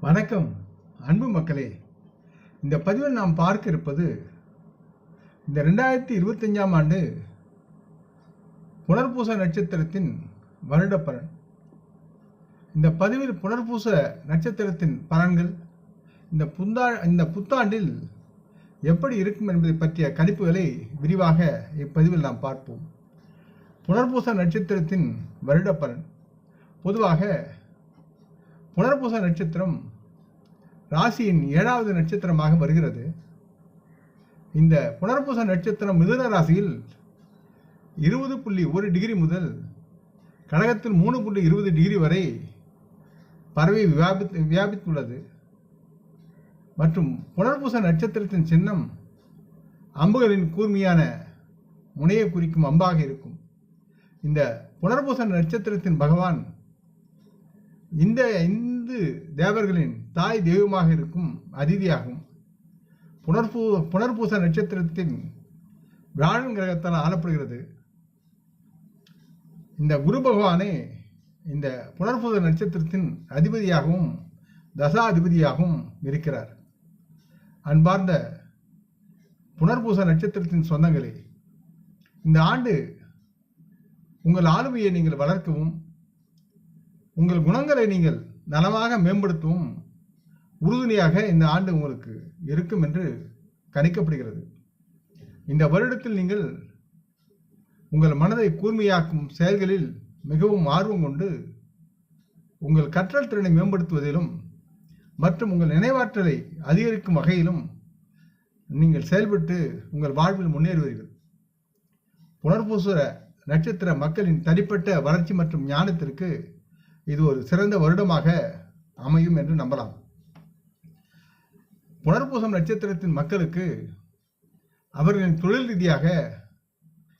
வணக்கம் அன்பு மக்களே. இந்த பதிவில் நாம் பார்க்க இருப்பது இந்த ரெண்டாயிரத்தி இருபத்தஞ்சாம் ஆண்டு புனர்பூச நட்சத்திரத்தின் வருட பலன். இந்த பதிவில் புனர்பூச நட்சத்திரத்தின் பலன்கள் இந்த புந்தா இந்த புத்தாண்டில் எப்படி இருக்கும் என்பதை பற்றிய கணிப்புகளை விரிவாக இப்பதிவில் நாம் பார்ப்போம். புனர்பூச நட்சத்திரத்தின் வருட பலன். பொதுவாக புனர்பூச நட்சத்திரம் ராசியின் ஏழாவது நட்சத்திரமாக வருகிறது. இந்த புனர்பூச நட்சத்திரம் மிதுன ராசியில் இருபது புள்ளி ஒரு டிகிரி முதல் கடகத்தில் மூணு புள்ளி இருபது டிகிரி வரை பரவி வியாபித்து வியாபித்துள்ளது. மற்றும் புனர்பூச நட்சத்திரத்தின் சின்னம் அம்புகளின் கூர்மையான முனையை குறிக்கும் அம்பாக இருக்கும். இந்த புனர்பூச நட்சத்திரத்தின் பகவான் இந்த வந்து தேவர்களின் தாய் தெய்வமாக இருக்கும் அதிதியாகும். புனர்பூ புனர்பூச நட்சத்திரத்தின் வியாழன் கிரகத்தால் ஆளப்படுகிறது. இந்த குரு பகவானே இந்த புனர்பூச நட்சத்திரத்தின் அதிபதியாகவும் தசாதிபதியாகவும் இருக்கிறார். அன்பார்ந்த புனர்பூச நட்சத்திரத்தின் சொந்தங்களே இந்த ஆண்டு உங்கள் ஆளுமையை நீங்கள் வளர்க்கவும் உங்கள் குணங்களை நீங்கள் நலமாக மேம்படுத்தும் உறுதுணையாக இந்த ஆண்டு உங்களுக்கு இருக்கும் என்று கணிக்கப்படுகிறது. இந்த வருடத்தில் நீங்கள் உங்கள் மனதை கூர்மையாக்கும் செயல்களில் மிகவும் ஆர்வம் கொண்டு உங்கள் கற்றல் திறனை மேம்படுத்துவதிலும் மற்றும் உங்கள் நினைவாற்றலை அதிகரிக்கும் வகையிலும் நீங்கள் செயல்பட்டு உங்கள் வாழ்வில் முன்னேறுவீர்கள். புனர்பூசுர நட்சத்திர மக்களின் தனிப்பட்ட வளர்ச்சி மற்றும் ஞானத்திற்கு இது ஒரு சிறந்த வருடமாக அமையும் என்று நம்பலாம். புனர்பூசம் நட்சத்திரத்தின் மக்களுக்கு அவர்களின் தொழில் ரீதியாக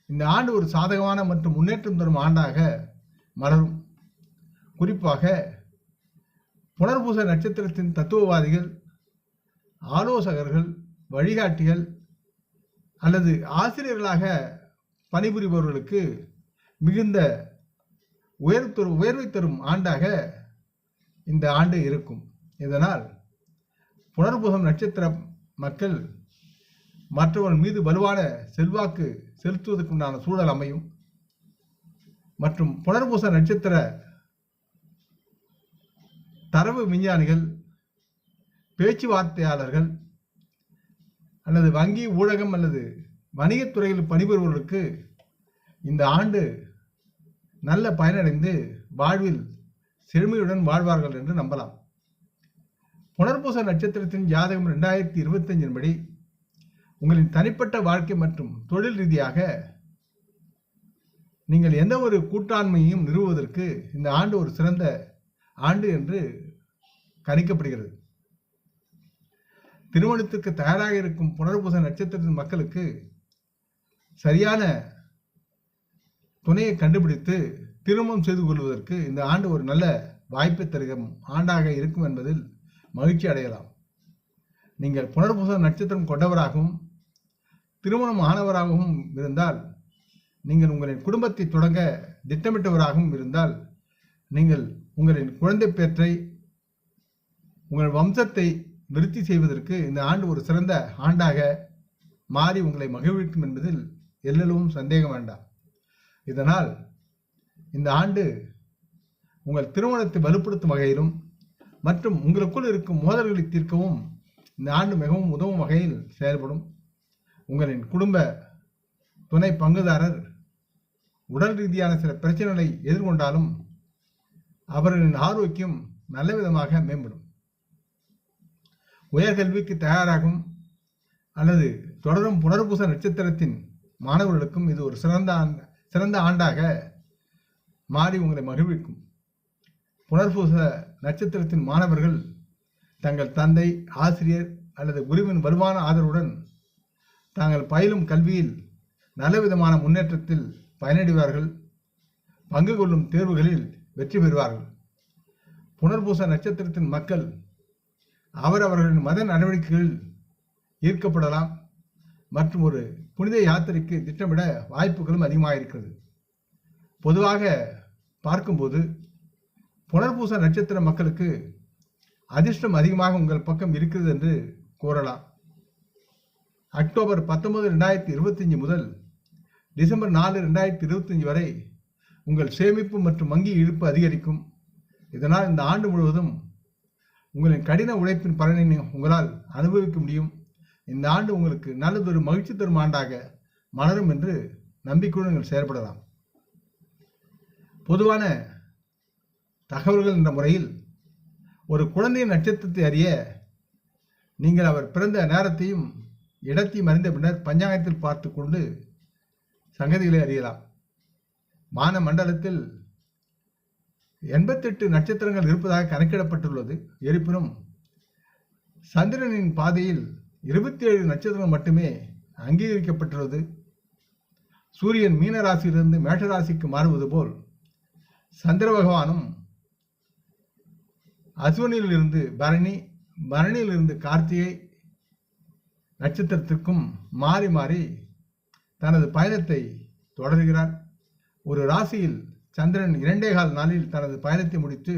இந்த ஆண்டு ஒரு சாதகமான மற்றும் முன்னேற்றம் தரும் ஆண்டாக மலரும். குறிப்பாக புனர்பூச நட்சத்திரத்தின் தத்துவவாதிகள் ஆலோசகர்கள் வழிகாட்டிகள் அல்லது ஆசிரியர்களாக பணிபுரிபவர்களுக்கு மிகுந்த உயர் தரும் உயர்வை தரும் ஆண்டாக இந்த ஆண்டு இருக்கும். இதனால் புனர்புகம் நட்சத்திர மக்கள் மற்றவர்கள் மீது வலுவான செல்வாக்கு செலுத்துவதற்குண்டான சூழல் அமையும். மற்றும் புனர்பூச நட்சத்திர தரவு விஞ்ஞானிகள் பேச்சுவார்த்தையாளர்கள் அல்லது வங்கி ஊடகம் அல்லது வணிகத்துறையில் பணிபுரிபவர்களுக்கு இந்த ஆண்டு நல்ல பயனடைந்து வாழ்வில் செழுமையுடன் வாழ்வார்கள் என்று நம்பலாம். புனர்பூச நட்சத்திரத்தின் ஜாதகம் ரெண்டாயிரத்தி இருபத்தஞ்சின் படி உங்களின் தனிப்பட்ட வாழ்க்கை மற்றும் தொழில் ரீதியாக நீங்கள் எந்த ஒரு கூட்டாண்மையையும் நிறுவுவதற்கு இந்த ஆண்டு ஒரு சிறந்த ஆண்டு என்று கணிக்கப்படுகிறது. திருமணத்திற்கு தயாராக இருக்கும் புனர்பூச நட்சத்திரத்தின் மக்களுக்கு சரியான துணையை கண்டுபிடித்து திருமணம் செய்து கொள்வதற்கு இந்த ஆண்டு ஒரு நல்ல வாய்ப்பை தருகும். ஆண்டாக இருக்கும் என்பதில் மகிழ்ச்சி அடையலாம். நீங்கள் புனர்பூச நட்சத்திரம் கொண்டவராகவும் திருமணம் ஆனவராகவும் இருந்தால் நீங்கள் உங்களின் குடும்பத்தை தொடங்க திட்டமிட்டவராகவும் இருந்தால் நீங்கள் உங்களின் குழந்தை பேற்றை உங்கள் வம்சத்தை விருத்தி செய்வதற்கு இந்த ஆண்டு ஒரு சிறந்த ஆண்டாக மாறி உங்களை மகிழ்விக்கும் என்பதில் எல்லளவும் சந்தேகம் வேண்டாம். இதனால் இந்த ஆண்டு உங்கள் திருமணத்தை வலுப்படுத்தும் வகையிலும் மற்றும் உங்களுக்குள் இருக்கும் மோதல்களை தீர்க்கவும் இந்த ஆண்டு மிகவும் உதவும் வகையில் செயல்படும். உங்களின் குடும்ப துணை பங்குதாரர் உடல் ரீதியான சில பிரச்சனைகளை எதிர்கொண்டாலும் அவர்களின் ஆரோக்கியம் நல்ல விதமாக மேம்படும். உயர்கல்விக்கு தயாராகும் அல்லது தொடரும் புனர்பூச நட்சத்திரத்தின் மாணவர்களுக்கும் இது ஒரு சிறந்த ஆண்டு சிறந்த ஆண்டாக மாறி உங்களை மகிழ்விக்கும். புனர்பூச நட்சத்திரத்தின் மாணவர்கள் தங்கள் தந்தை ஆசிரியர் அல்லது குருவின் வலுவான ஆதரவுடன் தாங்கள் பயிலும் கல்வியில் நல்ல விதமான முன்னேற்றத்தில் பயனடைவார்கள். பங்கு கொள்ளும் தேர்வுகளில் வெற்றி பெறுவார்கள். புனர்பூச நட்சத்திரத்தின் மக்கள் அவரவர்களின் மத நடவடிக்கைகளில் ஈர்க்கப்படலாம். மற்றும் ஒரு புனித யாத்திரைக்கு திட்டமிட வாய்ப்புகளும் அதிகமாக இருக்கிறது பொதுவாக பார்க்கும்போது புனர்பூச நட்சத்திர மக்களுக்கு அதிர்ஷ்டம் அதிகமாக உங்கள் பக்கம் இருக்கிறது என்று கூறலாம். அக்டோபர் பத்தொன்பது ரெண்டாயிரத்தி இருபத்தஞ்சி முதல் டிசம்பர் நாலு ரெண்டாயிரத்தி இருபத்தஞ்சி வரை உங்கள் சேமிப்பு மற்றும் வங்கி இழுப்பு அதிகரிக்கும். இதனால் இந்த ஆண்டு முழுவதும் உங்களின் கடின உழைப்பின் பலனை உங்களால் அனுபவிக்க முடியும். இந்த ஆண்டு உங்களுக்கு நல்லதொரு மகிழ்ச்சி தரும் ஆண்டாக மலரும் என்று நம்பிக்கையுடன் நீங்கள் செயல்படலாம் பொதுவான தகவல்கள் என்ற முறையில் ஒரு குழந்தையின் நட்சத்திரத்தை அறிய நீங்கள் அவர் பிறந்த நேரத்தையும் இடத்தையும் அறிந்த பின்னர் பஞ்சாங்கத்தில் பார்த்து கொண்டு சங்கதிகளை அறியலாம். மான மண்டலத்தில் எண்பத்தெட்டு நட்சத்திரங்கள் இருப்பதாக கணக்கிடப்பட்டுள்ளது. இருப்பினும் சந்திரனின் பாதையில் இருபத்தி ஏழு நட்சத்திரங்கள் மட்டுமே அங்கீகரிக்கப்பட்டுள்ளது. சூரியன் மீன ராசியிலிருந்து மேஷராசிக்கு மாறுவது போல் சந்திர பகவானும் அஸ்வினியில் இருந்து பரணி பரணியில் இருந்து கார்த்திகை நட்சத்திரத்திற்கும் மாறி மாறி தனது பயணத்தை தொடர்கிறார். ஒரு ராசியில் சந்திரன் இரண்டே கால் நாளில் தனது பயணத்தை முடித்து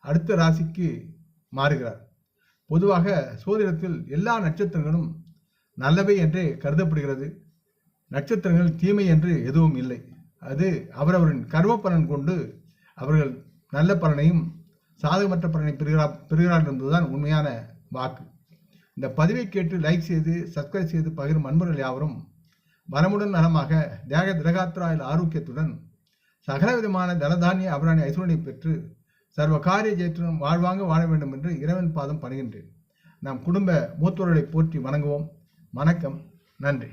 அடுத்த ராசிக்கு மாறுகிறார். பொதுவாக சோதிடத்தில் எல்லா நட்சத்திரங்களும் நல்லவை என்றே கருதப்படுகிறது. நட்சத்திரங்கள் தீமை என்று எதுவும் இல்லை. அது அவரவரின் கர்ம பலன் கொண்டு அவர்கள் நல்ல பலனையும் சாதகமற்ற பலனை பெறுகிறா பெறுகிறார்கள் என்பதுதான் உண்மையான வாக்கு. இந்த பதிவை கேட்டு லைக் செய்து சப்ஸ்கிரைப் செய்து பகிரும் அன்பர்கள் யாவரும் வளமுடன் நலமாக தேக திரகாத்திராயில் ஆரோக்கியத்துடன் சகலவிதமான தனதானிய அபராணி ஐஸ்வரனை பெற்று சர்வ காரிய ஜெயத்துடன் வாழ்வாங்க வாழ வேண்டும் என்று இறைவன் பாதம் பணிகின்றேன். நம் குடும்ப மூத்தோர்களை போற்றி வணங்குவோம். வணக்கம். நன்றி.